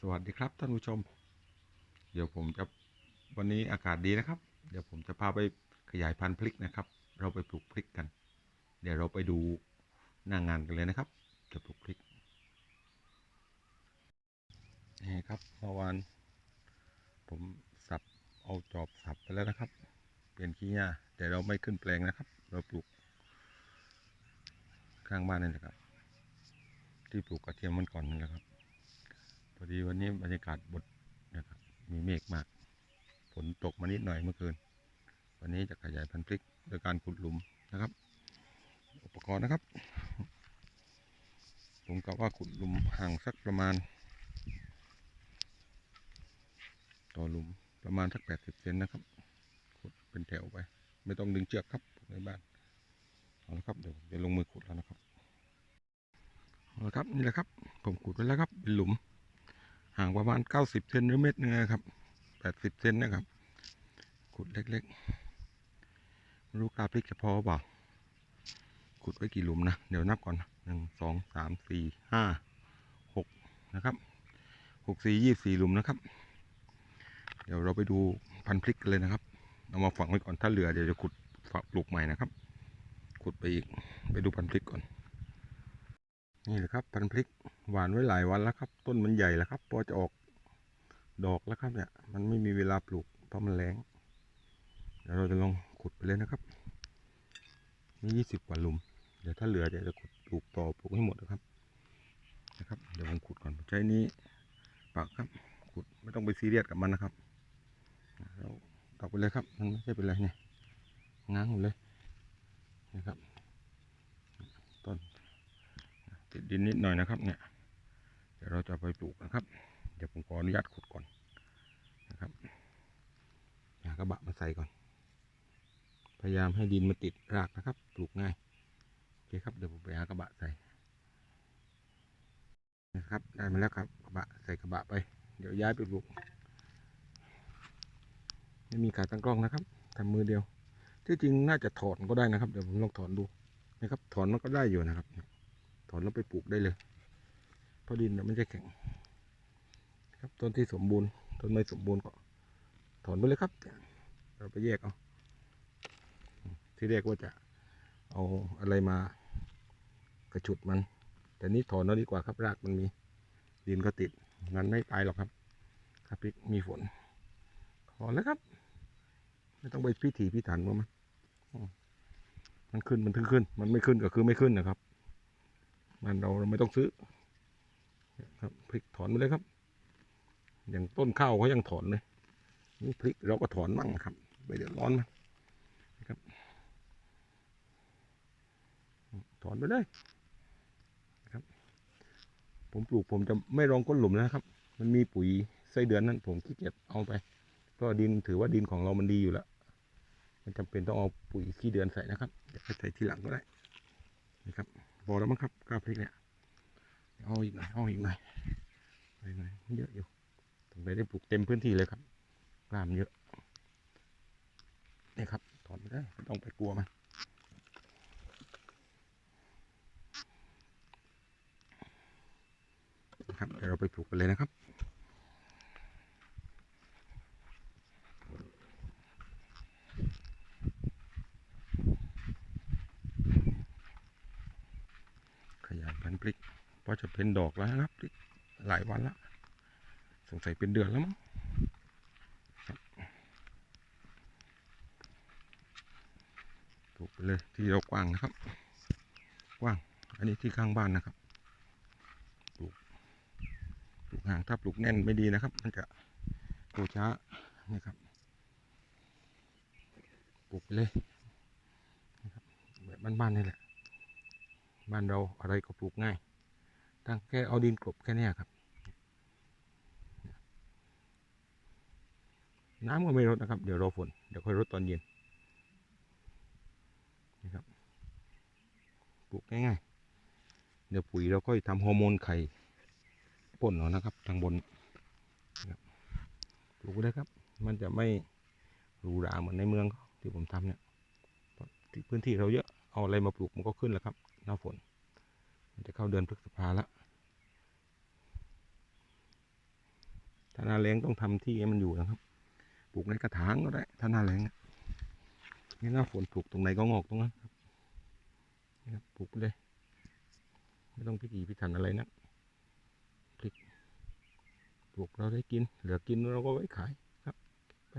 สวัสดีครับท่านผู้ชม เดี๋ยวผมจะวันนี้อากาศดีนะครับ เดี๋ยวผมจะพาไปขยายพันธุ์พริกนะครับ เราไปปลูกพริกกัน เดี๋ยวเราไปดูหน้างานกันเลยนะครับ จะปลูกพริกนี่ครับเมื่อวานผมสับเอาจอบสับไปแล้วนะครับ เป็นขี้หญ้าแต่เราไม่ขึ้นแปลงนะครับ เราปลูก ข้างบ้านนี่แหละครับ ที่ปลูกกระเทียมมันก่อนนั่นแหละครับ พอดีวันนี้บรรยากาศบดนะครับมีเมฆมากฝนตกมานิดหน่อยเมื่อคืน วันนี้จะขยายพันธุ์พริกโดยการขุดหลุมนะครับ อุปกรณ์นะครับ ผมกะว่าขุดหลุมห่างสักประมาณ ต่อหลุมประมาณสักแปดสิบเซนนะครับ ขุดเป็นแถวไป ไม่ต้องดึงเชือกครับในบ้านเอาละครับเดี๋ยวจะลงมือขุดแล้วนะครับเอาละครับนี่แหละครับ ผมขุดไว้แล้วครับเป็นหลุม ห่างประมาณ90เซนหรือเมตรนึงนะครับ80เซนนะครับขุดเล็กๆไม่รู้กาพริกจะพอเปล่าขุดไว้กี่หลุมนะ เดี๋ยวนับก่อนหนึ่งสองสามสี่ห้าหกนะครับหกสี่ยี่สี่หลุมนะครับ เดี๋ยวเราไปดูพันพริกกันเลยนะครับเอามาฝังไว้ก่อนถ้าเหลือเดี๋ยวจะขุดฝักปลูกใหม่นะครับ ขุดไปอีกไปดูพันพริกก่อน นี่แหละครับพันพริกหวานไว้หลายวันแล้วครับ ต้นมันใหญ่แล้วครับ พอจะออกดอกแล้วครับเนี่ย มันไม่มีเวลาปลูกเพราะมันแรงเดี๋ยวเราจะลองขุดไปเลยนะครับมียี่สิบกว่าหลุม เดี๋ยวถ้าเหลือเดี๋ยวจะขุดปลูกต่อปลูกให้หมดนะครับ นะครับ เดี๋ยวผมขุดก่อนใช้นี้ปักครับขุดไม่ต้องไปซีเรียสกับมันนะครับเราตอกไปเลยครับมันไม่ใช่เป็นไรเนี่ยง้างหมดเลยนะครับ ต้น ติดดินนิดหน่อยนะครับ เนี่ย เดี๋ยวเราจะไปปลูกนะครับ เดี๋ยวผมขออนุญาตขุดก่อนนะครับหากระบะมาใส่ก่อน พยายามให้ดินมาติดรากนะครับ ปลูกง่ายโอเคครับเดี๋ยวผมไปหากระบะใส่นะครับได้มาแล้วครับกระบะใส่กระบะไป เดี๋ยวย้ายไปปลูกไม่มีขาตั้งกล้องนะครับทำมือเดียว ที่จริงน่าจะถอนก็ได้นะครับ เดี๋ยวผมลองถอนดูนะครับ ถอนมันก็ได้อยู่นะครับ ถอนแล้วไปปลูกได้เลย เพราะดินเนี่ยมันจะแข็ง ครับต้นที่สมบูรณ์ต้นไม่สมบูรณ์ก็ ถอนไปเลยครับ เราไปแยกเอา ที่เรียกว่าจะเอาอะไรมากระฉุดมัน แต่นี้ถอนแล้วดีกว่าครับรากมันมี ดินก็ติดงั้นไม่ตายหรอกครับ ครับพริกมีฝนถอนแล้วครับ ไม่ต้องไปพิถีพิถันว่ามันมมันขึ้นมันถึงขึ้น มันไม่ขึ้นก็คือไม่ขึ้นนะครับ มันเราเราไม่ต้องซื้อครับพริกถอนไปเลยครับ อย่างต้นข้าวเขายังถอนเลยนี่พริกเราก็ถอนมั่งครับไม่เดือดร้อนมันนะครับ ถอนไปเลยนะครับ ผมปลูกผมจะไม่รองก้นหลุมนะครับ มันมีปุ๋ยไส้เดือนนั้นผมขี้เกียจเอาไปเพราะดินถือว่าดินของเรามันดีอยู่แล้ว มันจำเป็นต้องเอาปุ๋ยขี้เดือนใส่นะครับเดี๋ยวใส่ทีหลังก็ได้นะครับ พอแล้วมั้งครับกล้าพริกเนี่ยเอาอีกหน่อยเอาอีกหน่อยเอาอีกหน่อยเยอะอยู่ถึงได้ได้ปลูกเต็มพื้นที่เลยครับกล้ามนเยอะนี่ครับถอนไม่ได้ไม่ต้องไปกลัวมันนะครับเดี๋ยวเราไปปลูกกันเลยนะครับ ขยายพันธุ์พริกเพราะ จะเป็นดอกแล้วนะครับ หลายวันแล้วสงสัยเป็นเดือนแล้วมั้งปลูกไปเลยที่เรากว้างนะครับ กว้าง อันนี้ที่ข้างบ้านนะครับปลูกปลูกห่างถ้าปลูกแน่นไม่ดีนะครับ มันจะโตช้านี่ครับปลูกไปเลยนะครับแบบบ้านๆนี่แหละ บ้านเราอะไรก็ปลูกง่าย ตั้งแค่เอาดินกลบแค่เนี้ยครับ น้ำก็ไม่รดนะครับ เดี๋ยวรอฝน เดี๋ยวค่อยรดตอนเย็นนี่ครับ ปลูกง่ายๆ เดี๋ยวปุ๋ยเราค่อยทำฮอร์โมนไข่ป่นเอานะครับ ทางบนนะครับปลูกได้ครับ มันจะไม่หรูหราเหมือนในเมืองที่ผมทำเนี่ยพื้นที่เราเยอะ เอาอะไรมาปลูกมันก็ขึ้นแล้วครับ หน้าฝนมันจะเข้าเดือนพฤษภาแล้ว ถ้าหน้าแรงต้องทำที่ให้มันอยู่นะครับ ปลูกในกระถางก็ได้ ถ้าหน้าแรงนี่หน้าฝนปลูกตรงไหนก็งอกตรงนั้นครับนี่ครับปลูกไปเลย ไม่ต้องพิถีพิถันอะไรนะพริกปลูกเราได้กิน เหลือกินเราก็ไว้ขายครับ ไป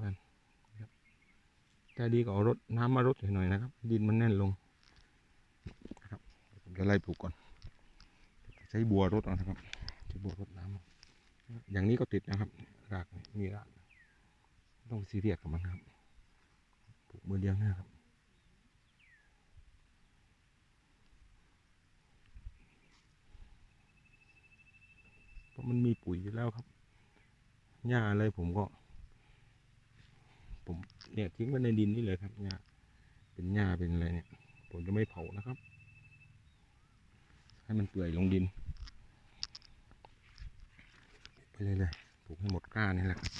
บ้านนะครับใจดีก็เอารถน้ำมารดหน่อยนะครับ ดินมันแน่นลงนะครับผมจะไล่ปลูกก่อน ใช้บัวรดนะครับ ใช้บัวรดน้ำ อย่างนี้ก็ติดนะครับ รากมีราก ต้องซีเรียสกับมันครับปลูกมือเดียวนะครับ เพราะมันมีปุ๋ยอยู่แล้วครับ หญ้าอะไรผมก็ ผมเนี่ยทิ้งไว้ในดินนี่เลยครับหญ้าเป็นหญ้าเป็นอะไรเนี่ย ผมจะไม่เผานะครับ ให้มันเปื่อยลงดิน ไปเลยเลยปลูกให้หมดก้านี่แหละครับ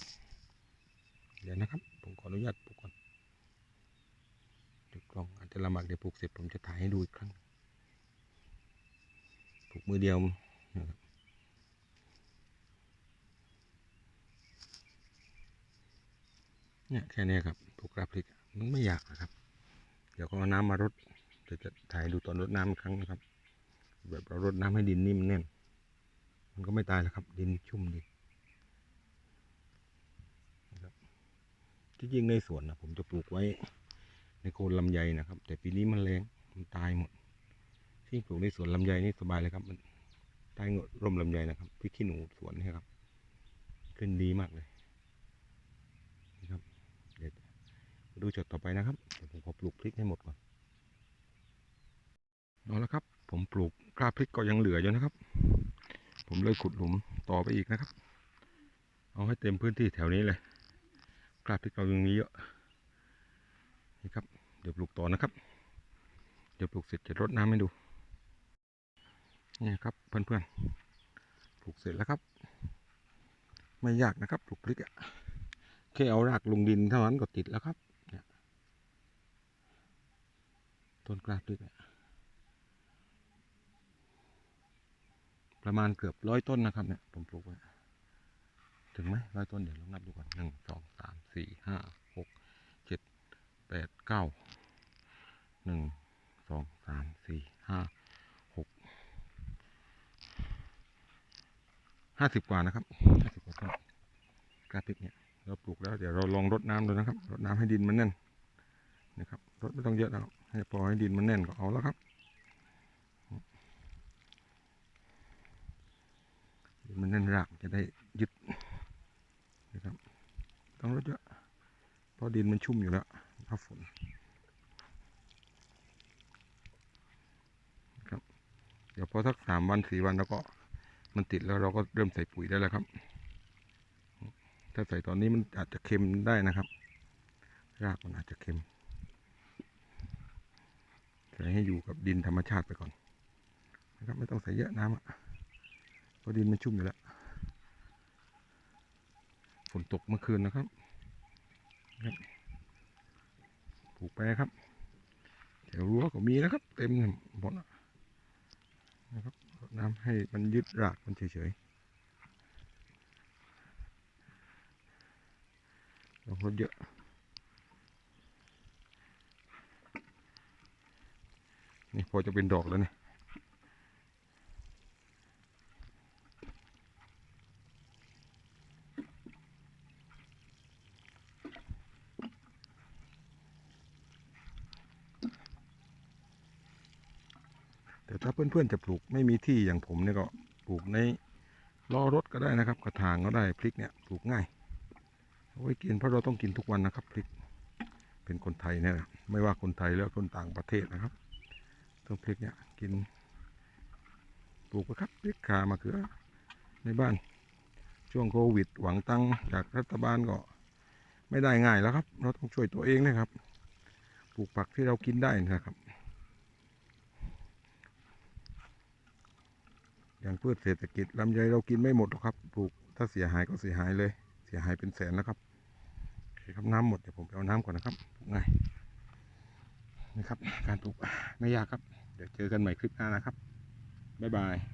เดี๋ยวนะครับ ผมขออนุญาตปลูกก่อนเดี๋ยวกลองอาจจะลำบากเดี๋ยวปลูกเสร็จผมจะถ่ายให้ดูอีกครั้งปลูกมือเดียวนะครับเนี่ยแค่นี้ครับปลูกกราพริกมันไม่ยากนะครับ เดี๋ยวก็เอาน้ำมารดเดี๋ยวจะถ่ายดูตอนรดน้ำอีกครั้งนะครับ แบบเรารดน้ำให้ดินนิ่มแน่น มันก็ไม่ตายแล้วครับ ดินชุ่มดีนะครับที่จริงในสวนนะผมจะปลูกไว้ ในโคนลำไยนะครับ แต่ปีนี้มันแรงมันตายหมด ที่ปลูกในสวนลำไยนี่สบายเลยครับ มันใต้ร่มลำไยนะครับพริกขี้หนูสวนนี่ครับ ขึ้นดีมากเลยนี่ครับเดี๋ยวดูช็อตต่อไปนะครับเดี๋ยวผมขอปลูกพริกให้หมดก่อนเอาละครับ ผมปลูกกล้าพริกก็ยังเหลืออยู่นะครับ ผมเลยขุดหลุมต่อไปอีกนะครับ เอาให้เต็มพื้นที่แถวนี้เลยกล้าพริกเรายังมีเยอะนี่ครับ เดี๋ยวปลูกต่อนะครับ เดี๋ยวปลูกเสร็จจะรดน้ำให้ดูนี่ครับเพื่อนๆปลูกเสร็จแล้วครับ ไม่ยากนะครับปลูกพริกอะแค่เอารากลงดินเท่านั้นก็ติดแล้วครับนี่ต้นกล้าพริกเนี่ย ประมาณเกือบร้อยต้นนะครับเนี่ยผมปลูกไว้ถึงไหมร้อยต้นเดี๋ยวลองนับดูก่อนหนึ่งสองสามสี่ห้าหกเจ็ดแปดเก้าหนึ่งสองสามสี่ห้าหกห้าสิบกว่านะครับห้าสิบกว่าต้นกราฟิกเนี่ยเราปลูกแล้วเดี๋ยวเราลองรดน้ำดูนะครับรดน้ำให้ดินมันแน่นนะครับรดไม่ต้องเยอะนะครับให้พอให้ดินมันแน่นก็เอาแล้วครับ มันนั่นรากจะได้ยึดนะครับต้องรดเยอะเพราะดินมันชุ่มอยู่แล้วถ้าฝนครับ เดี๋ยวพอสักสามวันสี่วันแล้วก็มันติดแล้วเราก็เริ่มใส่ปุ๋ยได้แล้วครับ ถ้าใส่ตอนนี้มันอาจจะเค็มได้นะครับ รากมันอาจจะเค็มใส่ให้อยู่กับดินธรรมชาติไปก่อนนะครับไม่ต้องใส่เยอะน้ำอะ เพราะดินมันชุ่มอยู่แล้ว ฝนตกเมื่อคืนนะครับปลูกไปครับแถวรั้วก็มีนะครับ เต็มหมดนะครับน้ำให้มันยึดรากมันเฉยๆลงรดเยอะนี่พอจะเป็นดอกแล้วเนี่ย ถ้าเพื่อนๆจะปลูกไม่มีที่อย่างผมเนี่ยก็ปลูกในล้อรถก็ได้นะครับ กระถางก็ได้พริกเนี่ยปลูกง่ายเอาไว้กินเพราะเราต้องกินทุกวันนะครับพริก เป็นคนไทยเนี่ยไม่ว่าคนไทยแล้วคนต่างประเทศนะครับต้องพริกเนี่ยกินปลูกไปครับพริกขามะเขือในบ้านช่วงโควิด หวังตังจากรัฐบาลก็ไม่ได้ง่ายแล้วครับ เราต้องช่วยตัวเองนะครับ ปลูกผักที่เรากินได้นะครับ อย่างพืชเศรษฐกิจลำไยเรากินไม่หมดหรอกครับปลูกถ้าเสียหายก็เสียหายเลย เสียหายเป็นแสนนะครับโอเคครับน้ำหมดเดี๋ยวผมไปเอาน้ำก่อนนะครับปลูกง่ายนะครับ การปลูกไม่ยากครับ เดี๋ยวเจอกันใหม่คลิปหน้านะครับบ๊ายบาย